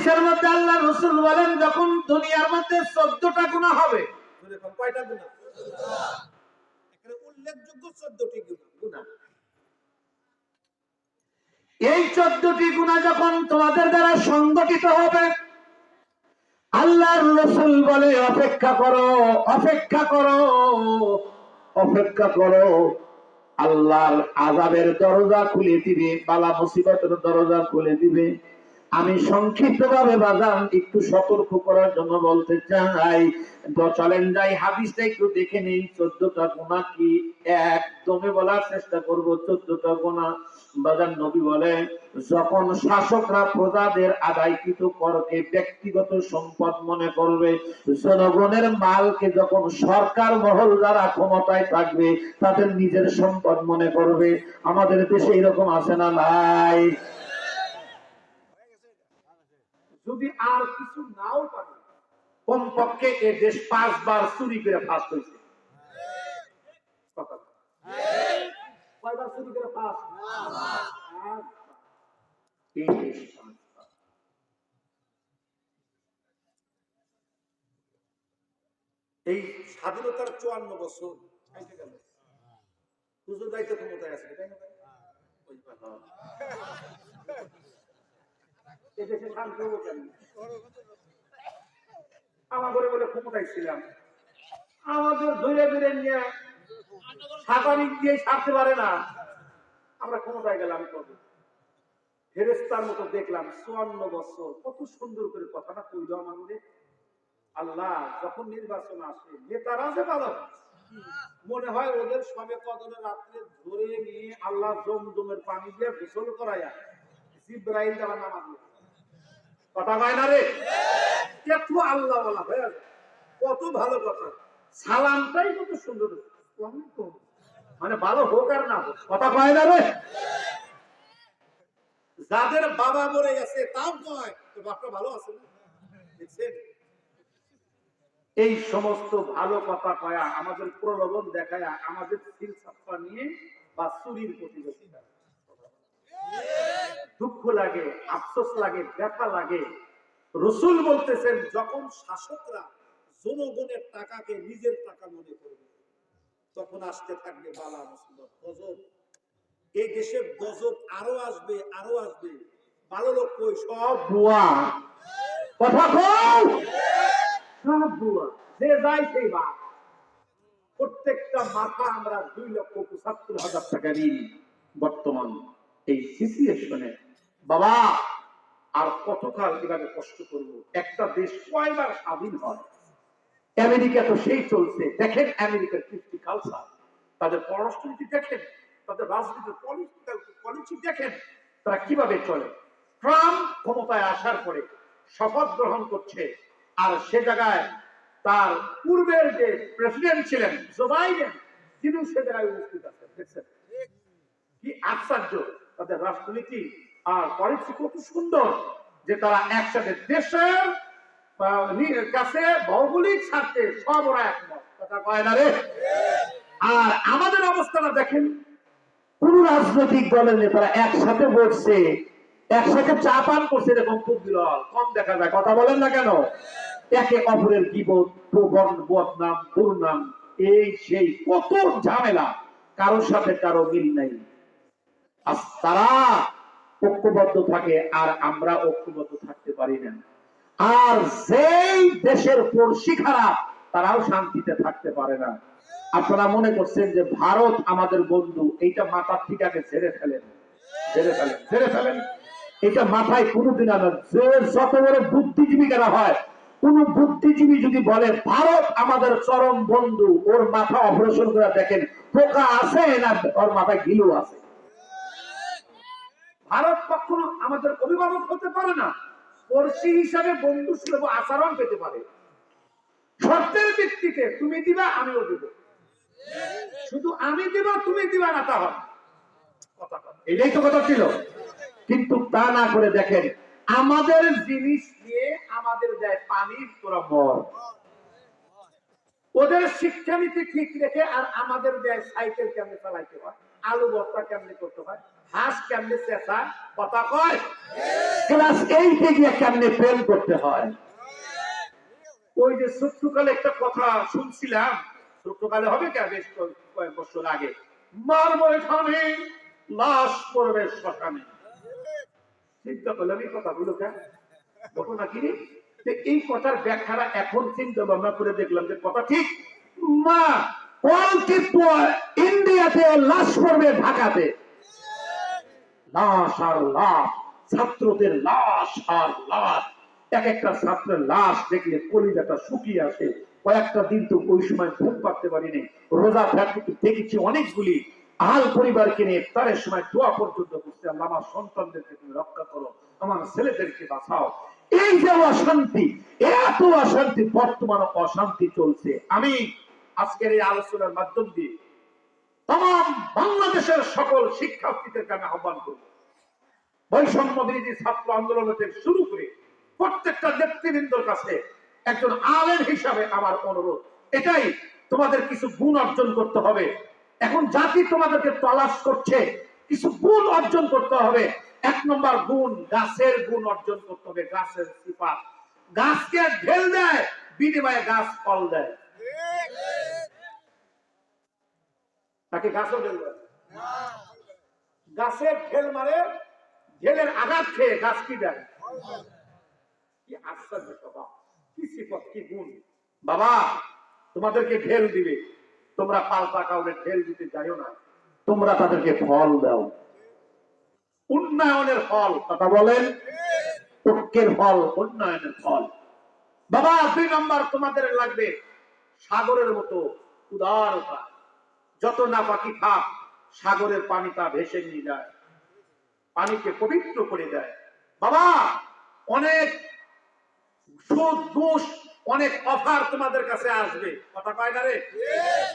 হাদিসের মধ্যে আল্লাহ রসুল বলেন যখন দুনিয়ার মধ্যে চোদ্দটা গুণা হবে কয়টা গুণা উল্লেখযোগ্য চোদ্দটি গুণা এই চোদ্দটি গুণা যখন তোমাদের দ্বারা সংগঠিত হবে আল্লাহর রসুল বলে অপেক্ষা করো অপেক্ষা করো অপেক্ষা করো। আল্লাহর আজাবের দরজা খুলে দিবে বালা মুসিবতের দরজা খুলে দিবে। আমি সংক্ষিপ্ত ভাবে বাজান, একটু সতর্ক করার জন্য বলতে চাই। চলেন যাই, হাদিসটা একটু দেখে নেই, চোদ্দটা গুণা কি একদমে বলার চেষ্টা করব, চোদ্দটা গুণা। বাজান নবী বলে, যখন শাসকরা প্রজাদের আদায়কৃত করকে ব্যক্তিগত সম্পদ মনে করবে, জনগণের মালকে যখন সরকার মহল যারা ক্ষমতায় থাকবে, তাদের নিজের সম্পদ মনে করবে। আমাদের দেশে এরকম আছে না নাই? যদি আর কিছু নাও পারে, কমপক্ষে এ দেশ পাঁচবার চুরি করে ফাঁস হয়েছে। এই স্বাধীনতার চুয়ান্ন বছর হুজুর দায়িত্ব ক্ষমতায় আছে, তাই না বলে ছিলাম। আমাদের ধরে নিয়ে পারে না। আমরা গেলাম মতো দেখলাম কত সুন্দর করে কথাটা আল্লাহ, যখন নির্বাচন আসে, নেতারা যে ভালো। মনে হয় ওদের সবে কদরে রাত্রে ধরে নিয়ে আল্লাহ জমজমের পানি দিয়ে গোসল করাইয়া জিব্রাইল দেওয়া নামাজ। কথা কয় না রে? এত আল্লাহ বলা হয়ে কত ভালো কথা। সালামটাই কত সুন্দর মানে ভালো হোক আর না হোক, কথা কয় না রে? যাদের বাবা মরে গেছে, তাও কয় তো বাপটা ভালো আছে এই সমস্ত ভালো কথা কয়া আমাদের প্রলোভন দেখায় আমাদের নিয়ে বা চুরির প্রতিযোগিতা। দুঃখ লাগে, আফসোস লাগে, ব্যথা লাগে। রসুল বলতেছেন, যখন শাসকরা জনগণের টাকাকে নিজের টাকা মনে করবে, তখন আসতে থাকবে বালা মুসিবত, গজব। এই দেশে গজব আরও আসবে আরও আসবে। ভালো লোক কই? সব বুয়া কথা কও? সব বুয়া যে যাই সেই বাপ প্রত্যেকটা মাথা আমরা দুই লক্ষ পঁচাত্তর হাজার টাকা ঋণ বর্তমান এই সিচুয়েশনে বাবা, আর কতকাল এভাবে কষ্ট করব? একটা দেশ কয়বার স্বাধীন হয়? আমেরিকা তো সেই চলছে। দেখেন আমেরিকার কৃষ্টি কালচার তাদের পররাষ্ট্রনীতি দেখেন, তাদের রাজনীতির পলিসি দেখেন, তারা কীভাবে চলে? ট্রাম্প ক্ষমতায় আসার পরে শপথ গ্রহণ করছে, আর সে জায়গায় তার পূর্বের যে প্রেসিডেন্ট ছিলেন জো বাইডেন তিনি সে জায়গায় উপস্থিত আছেন। দেখছেন? কি আশ্চর্য! তাদের রাজনীতি আর পলিসি কত সুন্দর যে তারা একসাথে দেশের কাছে ভৌগোলিক স্বার্থে সব ওরা একমত। কথা রে? আর আমাদের অবস্থাটা দেখেন, কোন রাজনৈতিক দলের নেতারা একসাথে বসছে, একসাথে চা পান করছে এরকম খুব বিরল কম দেখা যায়, কথা বলেন না কেন? একে অপরের বিপদ প্রবন বদনাম, দুর্নাম, এই সেই কত ঝামেলা, কারোর সাথে কারও মিল নাই। আর তারা ঐক্যবদ্ধ থাকে আর আমরা ঐক্যবদ্ধ থাকতে পারি না। আর যেই দেশের পড়শি খারাপ তারাও শান্তিতে থাকতে পারে না। আপনারা মনে করছেন যে ভারত আমাদের বন্ধু, এইটা মাথার ঠিক আগে ছেড়ে ফেলেন। ছেড়ে ফেলেন ছেড়ে ফেলেন। এটা মাথায় কোনোদিন আনা যে যত বড় বুদ্ধিজীবী কেনা হয়, কোন বুদ্ধিজীবী যদি বলে, ভারত আমাদের চরম বন্ধু, ওর মাথা অপারেশন করে দেখেন, পোকা আছে না? ওর মাথায় গিলু আছে। ভারত কখনো আমাদের অভিভাবক হতে পারে না পড়শি হিসাবে বন্ধু সুলভ আচরণ পেতে পারে। শর্তের ভিত্তিতে তুমি দিবা আমিও দিব। শুধু আমি দিব তুমি দিবা না তা হবে কথা কথা এটাই তো কথা ছিল। কিন্তু তা না করে দেখেন আমাদের জিনিস দিয়ে আমাদের দেয় পানি তোরা মর। ওদের শিক্ষানীতি ঠিক রেখে আর আমাদের দেয় সাইকেল কেমনে চালাইতে হয়? আলু ভর্তা কেমনে করতে হয়? হাঁস কেমনে চেঁচা কথা কয়? ক্লাস এইটে গিয়ে কেমনে প্রেম করতে হয়? ওই যে ছোট্টকালে একটা কথা শুনছিলাম ছোট্টকালে হবে কে বেশ কয়েক- বছর আগে? লাশ পড়বে শ্মশানে। চিন্তা করলাম এই কথাগুলো কেন? ঘটনা কি? এই কথার ব্যাখ্যাটা এখন চিন্তা ভাবনা করে দেখলাম যে কথা ঠিক মা অল্প ইন্ডিয়াতে লাশ পড়বে ঢাকাতে। লাশ আর লাশ, ছাত্রদের লাশ আর লাশ। এক একটা ছাত্রের লাশ দেখলে কলিজাটা শুকিয়ে আসে। কয়েকটা দিন তো ওই সময় ঘুম পারতে পারিনি। রোজা থাকতে দেখেছি অনেকগুলি। আহাল পরিবারকে নিয়ে তারের সময় দোয়া পর্যন্ত করছে। আল্লাহ, আমার সন্তানদেরকে তুমি রক্ষা করো, আমার ছেলেদেরকে বাঁচাও। এই যে অশান্তি, এত অশান্তি, বর্তমান অশান্তি চলছে। আমি আজকের এই আলোচনার মাধ্যম দিয়ে তাম বাংলাদেশের সকল শিক্ষার্থীদেরকে আমি আহ্বান করব। বৈষম্য বিরোধী ছাত্র আন্দোলন থেকে শুরু করে প্রত্যেকটা নেতৃবৃন্দর কাছে একজন আলেম হিসাবে আমার অনুরোধ। এটাই তোমাদের কিছু গুণ অর্জন করতে হবে। এখন জাতি তোমাদেরকে তলাশ করছে, কিছু গুণ অর্জন করতে হবে। এক নম্বর গুণ, গাছের গুণ অর্জন করতে হবে, গাছের সিফাত। গাছকে ঢেল দেয়, বিনিময়ে গাছ ফল দেয়। তাকে গাছও ঢেল গাছের ঢেল মারে ঢেলের আঘাত খেয়ে গাছ কি দেয়? কি আশ্চর্য স্বভাব, কি কি গুণ। বাবা, তোমাদেরকে ঢেল দিবে। তোমরা পাল্টা কাউরে ঢেল দিতে যাইও না। তোমরা তাদেরকে ফল দাও। উন্নয়নের ফল, কথা বলেন? ঐক্যের ফল, উন্নয়নের ফল। বাবা, দুই নম্বর তোমাদের লাগবে সাগরের মতো উদারতা যত না পাখি থাক, সাগরের পানি তা ভেসে নিয়ে যায়। পানিকে পবিত্র করে দেয়। বাবা, অনেক সুদ, ঘুষ, অনেক অফার তোমাদের কাছে আসবে। কথা কয় না রে?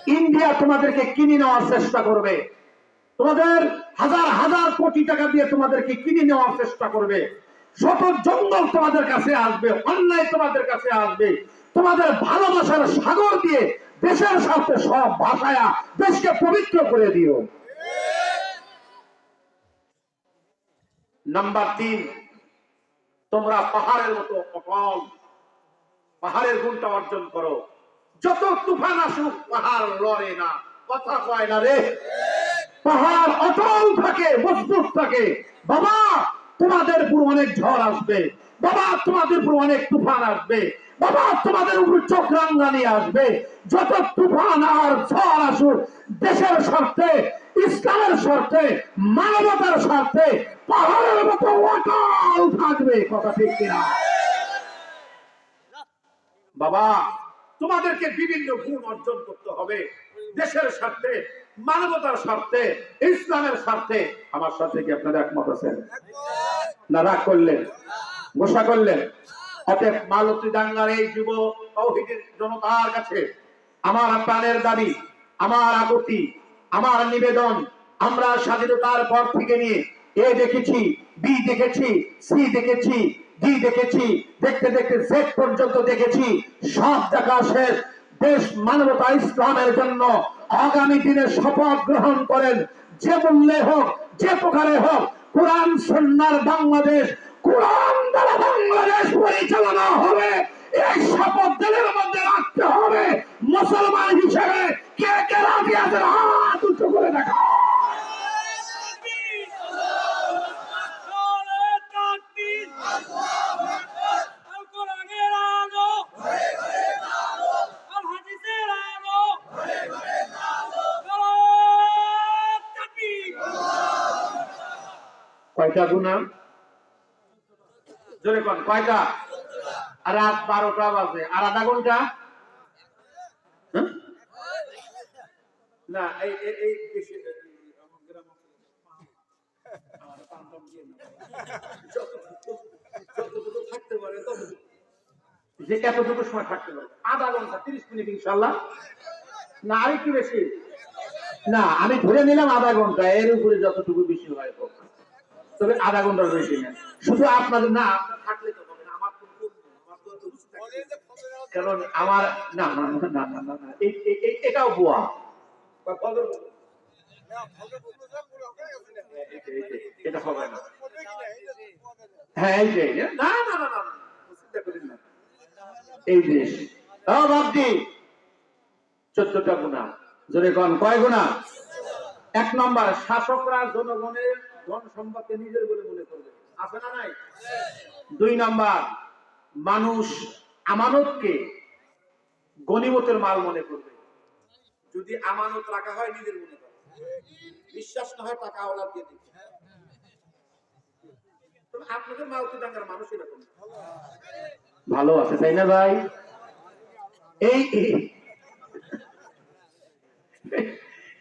ইন্ডিয়া তোমাদেরকে কিনে নেওয়ার চেষ্টা করবে। তোমাদের হাজার হাজার কোটি টাকা দিয়ে তোমাদেরকে কিনে নেওয়ার চেষ্টা করবে। শত জঙ্গল তোমাদের কাছে আসবে, অন্যায় তোমাদের কাছে আসবে, তোমাদের ভালোবাসার সাগর দিয়ে দেশের স্বার্থে সব ভাষায়া দেশকে পবিত্র করে দিও। নাম্বার তিন, তোমরা পাহাড়ের মতো অটল, পাহাড়ের গুণটা অর্জন করো। যত তুফান আসুক, পাহাড় লড়ে না, কথা কয় না রে। পাহাড় অটল থাকে, মজবুত থাকে। বাবা তোমাদের উপর অনেক ঝড় আসবে। বাবা, তোমাদের উপর অনেক তুফান আসবে। বাবা, তোমাদের উপর চক্রাঙ্গানি আসবে। যত তুফান আর ঝড় আসুক, দেশের স্বার্থে, ইসলামের স্বার্থে, মানবতার স্বার্থে, পাহাড়ের মতো অটল থাকবে, কথা ঠিক কিনা? বাবা, তোমাদেরকে বিভিন্ন গুণ অর্জন করতে হবে। দেশের স্বার্থে মানবতার স্বার্থে, ইসলামের স্বার্থে আমার সাথে কি আপনারা একমত আছেন? না, রাগ করলেন, গোসা করলেন। অতএব মালতী দাঙ্গার এই যুব তৌহিদের জনতার কাছে আমার প্রাণের দাবি, আমার আপত্তি, আমার নিবেদন, আমরা স্বাধীনতার পর থেকে নিয়ে এ দেখেছি, বি দেখেছি, সি দেখেছি, ডি দেখেছি, দেখতে দেখতে জেড পর্যন্ত দেখেছি, সব দেখা শেষ। দেশ মানবতা ইসলামের জন্য আগামী দিনে শপথ গ্রহণ করেন। যে মূল্যে হোক, যে প্রকারে হোক, কোরআন সন্ন্যার বাংলাদেশ, কোরআন দ্বারা বাংলাদেশ পরিচালনা হবে। এই শপথ দিনের মধ্যে রাখতে হবে। মুসলমান হিসেবে কে কে রাজি আছেন, হাত উঁচু করে দেখা কয়টা জোরে কোন, কয়টা? রাত বারোটা বাজে। আর আধা ঘণ্টা? হ্যাঁ? না, এই, এই- যে এতটুকু সময় থাকতে পারে আধা ঘণ্টা, তিরিশ মিনিট ইনশাল্লাহ। না, আরেকটু বেশি। না, আমি ধরে নিলাম আধা ঘণ্টা, এর উপরে যতটুকু বেশি হয়। তবে আধা ঘণ্টার বেশি না শুধু আপনাদের না আপনার থাকলে তো হবে না আমার। কারণ আমার না না না না না এটাও বুয়া বা ফজর বলব। এই যে, এই যে, এটা হবে না হ্যাঁ এই যে না না না না না, চিন্তা করেন না এই যে বাপজি চোদ্দটা গুণা জোরে কন কয় গুণা এক নম্বর শাসকরা জনগণের ধন নিজের বলে মনে করবে। আছে না নাই? দুই নাম্বার, মানুষ আমানতকে গনিমতের মাল মনে করবে। যদি আমানত রাখা হয়, নিজের মনে করে বিশ্বাস না হয়, টাকা ওলাদ দিয়ে তবে আপনাদের মালতি ডাঙ্গার মানুষ এরকম ভালো আছে, তাই না ভাই? এই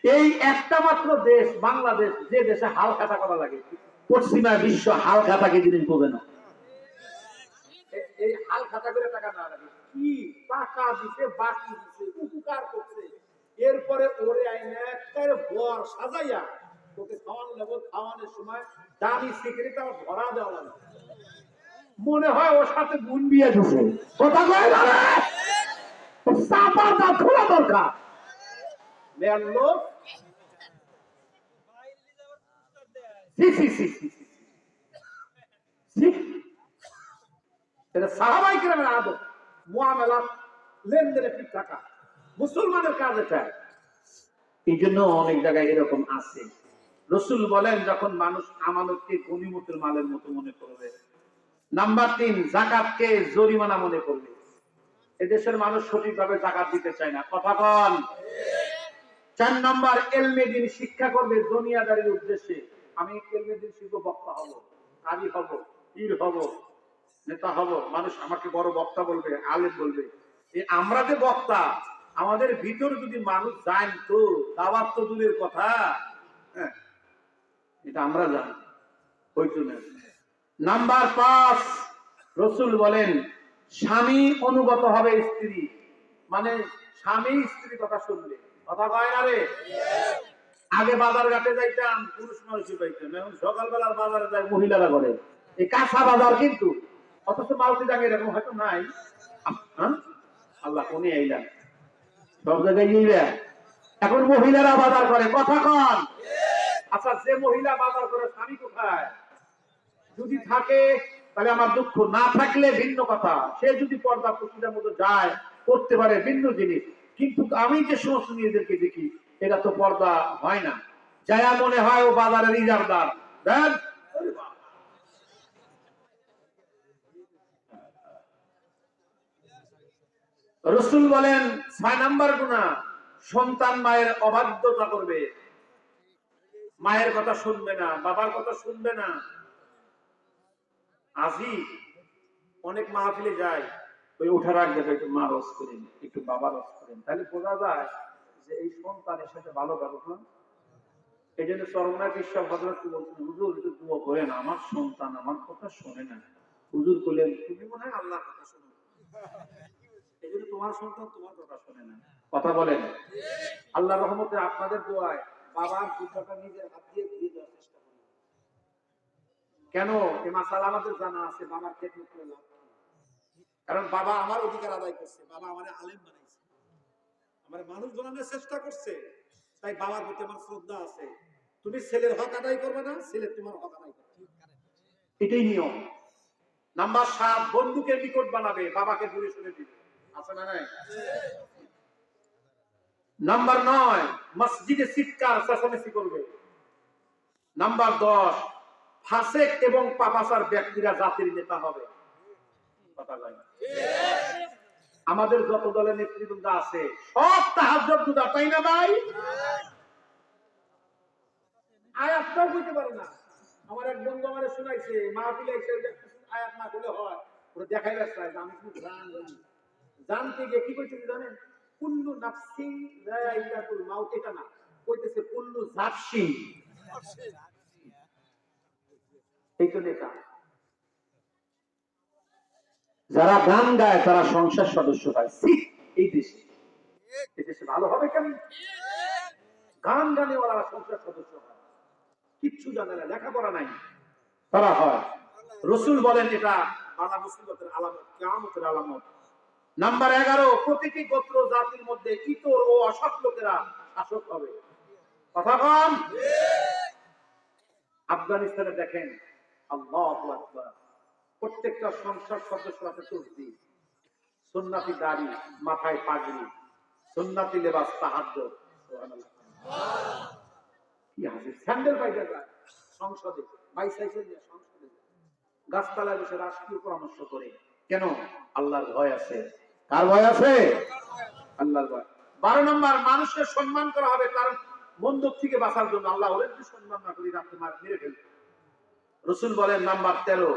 এই- একটা মাত্র দেশ, বাংলাদেশ, যে দেশে হাল খাতা করা লাগে। পশ্চিমা বিশ্ব হাল বোঝে না। এই হাল খাতা করে টাকা না লাগে। কি টাকা দিতে বাকি দিতে উপকার করছে। এরপরে ওরে আইনে বর সাজাইয়া তোকে খাওয়ানোর সময় দামি সিগারেট ধরা দেওয়া লাগে। মনে হয় ওর সাথে গুণ বিয়ে দিছে কথা কয় না খোলা দরকার। মেয়ার লোক সি সি সি সি সি সি এটা সাহাবাই লেনদেনে ঠিক থাকা মুসলমানের কাজ এটা এই জন্য অনেক জায়গায় এরকম আছে। রসুল বলেন, যখন মানুষ আমানতকে গনিমতের মালের মতো মনে করবে, নাম্বার তিন, জাকাতকে জরিমানা মনে করবে। এদেশের মানুষ সঠিকভাবে জাকাত দিতে চায় না। কথা বল। চার নম্বর, এলমে দিন শিক্ষা করবে দুনিয়াদারির উদ্দেশ্যে। আমি এলমে দিন শিখব বক্তা হব কাজী হব, পীর হব, নেতা হব, মানুষ আমাকে বড় বক্তা বলবে, আলেম বলবে। আমরা যে বক্তা, আমাদের ভিতর যদি মানুষ জানতো, দাওয়াত তো দূরের কথা। হ্যাঁ এটা আমরা জানি, ওই জন্য। নাম্বার পাঁচ, রসুল বলেন, স্বামী অনুগত হবে স্ত্রী। মানে স্বামী স্ত্রী কথা শুনবে কথা কয় না রে? আগে বাজার ঘাটে যাইতাম, পুরুষ মানুষই পাইতাম এখন সকালবেলার বাজারে যায় মহিলারা করে এই কাঁচা বাজার কিন্তু, অথচ মালতি দাগে এরকম হয়তো নাই? আল্লাহ কোনে আইলাম সব জায়গায় ইয়ে এখন মহিলারা বাজার করে, কথা কন। আচ্ছা যে মহিলা বাজার করে, স্বামী কোথায়? যদি থাকে, তাহলে আমার দুঃখ। না থাকলে ভিন্ন কথা। সে যদি পর্দা পুষ্টিটার মতো যায়, করতে পারে ভিন্ন জিনিস। কিন্তু আমি যে সমস্ত মেয়েদেরকে দেখি এটা তো পর্দা হয় না। যায়া মনে হয় ও বাজারের রিজার্ভদার দেন। রসুল বলেন, ছয় নাম্বার গুণা, সন্তান মায়ের অবাধ্যতা করবে। মায়ের কথা শুনবে না, বাবার কথা শুনবে না। আজই অনেক মাহফিলে যায়, ওই ওঠার আগে একটু মা রস করেন, একটু বাবা রস করেন। তাহলে বোঝা যায় যে এই সন্তানের সাথে ভালো ব্যবহার এই জন্য চরমনা বিশ্বাস হজরত কি বলছেন, হুজুর দুয়া করেন, আমার সন্তান আমার কথা শোনে না। হুজুর করলেন তুমি মনে হয় আল্লাহর কথা শোনো। এই জন্য তোমার সন্তান তোমার কথা শোনে না। কথা বলেন। আল্লাহ রহমতে আপনাদের দোয়ায় বাবার নিজের হাত দিয়ে দেওয়ার চেষ্টা করেন কেন? এ মাসালা আমাদের জানা আছে, বাবার ক্ষেত্রে করে কারণ বাবা আমার অধিকার আদায় করছে, বাবা আমার আলেম বানাইছে। আমার মানুষ বানানোর চেষ্টা করছে। তাই বাবার প্রতি আমার শ্রদ্ধা আছে। তুমি ছেলের হক আদায় করবে না, ছেলে তোমার হক আদায় করবে। এটাই নিয়ম। নাম্বার সাত বন্ধুকে নিকট বানাবে, বাবাকে দূরে সরে দিবে। আছে না নাই? নাম্বার নয়, মসজিদে চিৎকার, চেঁচামেচি করবে। নাম্বার দশ, ফাসেক এবং পাপাসার ব্যক্তিরা জাতির নেতা হবে। কথা। আমাদের যত দলের নেতৃবৃন্দ আছে সব তাহাজ্জুদ দুদা তাই না ভাই? আয়াতটাও বুঝতে পারে না। আমার এক বন্ধু আমারে শোনাইছে মাহফিলে আয়াত না করলে হয়। ওরা দেখাই যাচ্ছে আমি শুধু জান। জানি জানতে গিয়ে কি জানেন? কুল্লু নাফসিন যায়িকাতুল মাউত এটা না। কইতেছে কুল্লু জাফসিন। এই তো নেতা যারা গান গায় তারা সংসার সদস্য হয়। এই দেশে। এই দেশে ভালো হবে কেন? গান গানে ওরা সংসার সদস্য হয়। কিচ্ছু জানে না লেখাপড়া নাই। তারা হয়। রসুল বলেন এটা মুসিবতের আলামত কেমতের আলামত। নাম্বার এগারো প্রতিটি গোত্র জাতির মধ্যে ইতর ও অসৎ লোকেরা শাসক হবে। কথা কম আফগানিস্তানে দেখেন আল্লাহ প্রত্যেকটা সংসদ সদস্য আছে তুর্কি সুন্নাতি দাড়ি, মাথায় পাগড়ি, সুন্নাতি লেবাস তাহাজ্য কি স্যান্ডেল পাইতে সংসদে সংসদে বসে রাষ্ট্রীয় পরামর্শ করে। কেন? আল্লাহর ভয় আছে। কার ভয় আছে? আল্লাহর ভয়। বারো নম্বর, মানুষকে সম্মান করা হবে তার মন্দ থেকে বাঁচার জন্য আল্লাহ যদি সম্মান না করি আপনি মার মেরে ফেলবেন রসুল বলেন, নাম্বার তেরো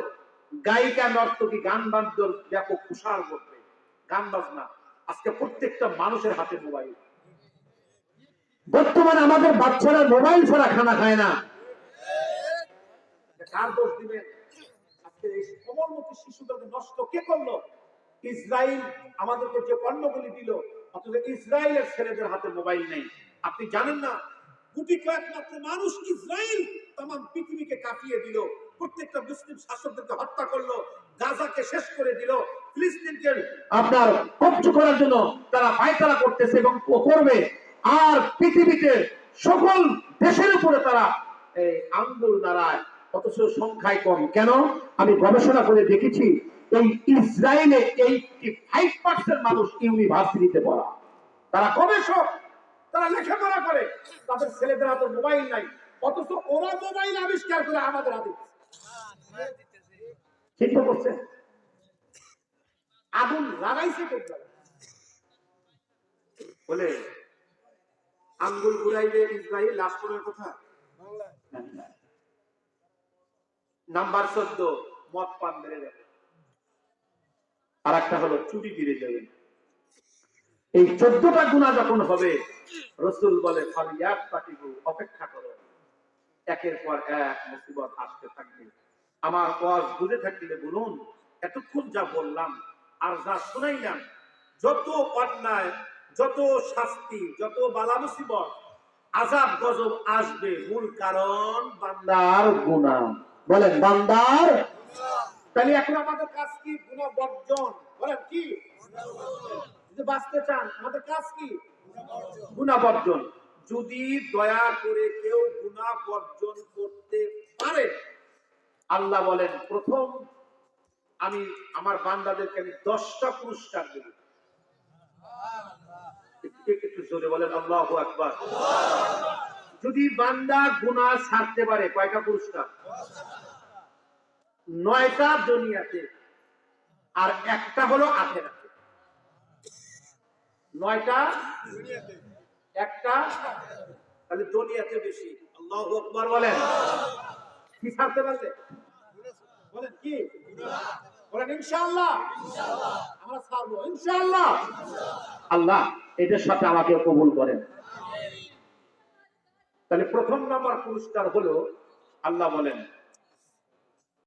গায়িকা নর্তকী গান বাদ্য ব্যাপক কুষার করবে গান বাজনা। আজকে প্রত্যেকটা মানুষের হাতে মোবাইল বর্তমানে আমাদের বাচ্চারা মোবাইল ছাড়া খানা খায় না। কার দোষ দিবেন আজকে এই শিশুদেরকে নষ্ট কে করল? ইসরায়েল আমাদেরকে যে পণ্যগুলি দিল, অথচ ইসরায়েলের ছেলেদের হাতে মোবাইল নেই। আপনি জানেন না কোটি কয়েক মাত্র মানুষ ইসরায়েল তাম পৃথিবীকে কাঁপিয়ে দিল। প্রত্যেকটা মুসলিম শাসকদেরকে হত্যা করল, গাজাকে শেষ করে দিল, ফিলিস্তিনকে আপনার কব্জ করার জন্য তারা পায়তারা করতেছে এবং করবে। আর পৃথিবীতে সকল দেশের উপরে তারা এই আঙ্গুল নাড়ায়, অথচ সংখ্যায় কম। কেন? আমি গবেষণা করে দেখেছি, এই ইসরায়েলে এইটি ফাইভ পার্সেন্ট মানুষ ইউনিভার্সিটিতে পড়া। তারা গবেষক তারা লেখাপড়া করে? তাদের ছেলেদের হাতে মোবাইল নাই, অথচ ওরা মোবাইল আবিষ্কার করে আমাদের হাতে। আগুন লাগাইছে বলে, আঙ্গুল ঘুরাইলে ইসরায়েল করার কথা? নাম্বার চোদ্দ, মদ পান বেড়ে যাবে। আর একটা হলো, চুরি ফিরে যাবে। এই চোদ্দটা গুণা যখন হবে, রসুল বলে এক পাটিবু অপেক্ষা করো। একের পর এক মুসিবত আসতে থাকবে। আমার পথ বুঝে থাকলে বলুন, এতক্ষণ যা বললাম আর যা শুনাইলাম, যত অন্যায়, যত শাস্তি, যত বালা মুসিবত, আজাব গজব আসবে মূল কারণ বান্দার গুণা। বলেন, বান্দার তাহলে এখন আমাদের কাজ কি? গুণা বর্জন। বলেন, কি? যদি বাঁচতে চান, আমাদের কাজ কি? গুণা বর্জন। যদি দয়া করে কেউ গুণা বর্জন করতে পারে আল্লাহ বলেন, প্রথম আমি আমার বান্দাদেরকে আমি দশটা পুরস্কার দেব। একটু জোরে বলেন, আল্লাহ আকবার। যদি বান্দা গুনাহ ছাড়তে পারে, কয়টা পুরস্কার? নয়টা দুনিয়াতে আর একটা হলো আখেরাতে। নয়টা একটা তাহলে দুনিয়াতে বেশি। আল্লাহ আকবার বলেন। কি ছাড়তে পারবে বলেন কি? বলেন ইনশাআল্লাহ। আমরা ছাড়বো, ইনশাআল্লাহ। আল্লাহ, এটার সাথে আমাকে কবুল করেন। তাহলে প্রথম নাম্বার পুরস্কার হলো, আল্লাহ বলেন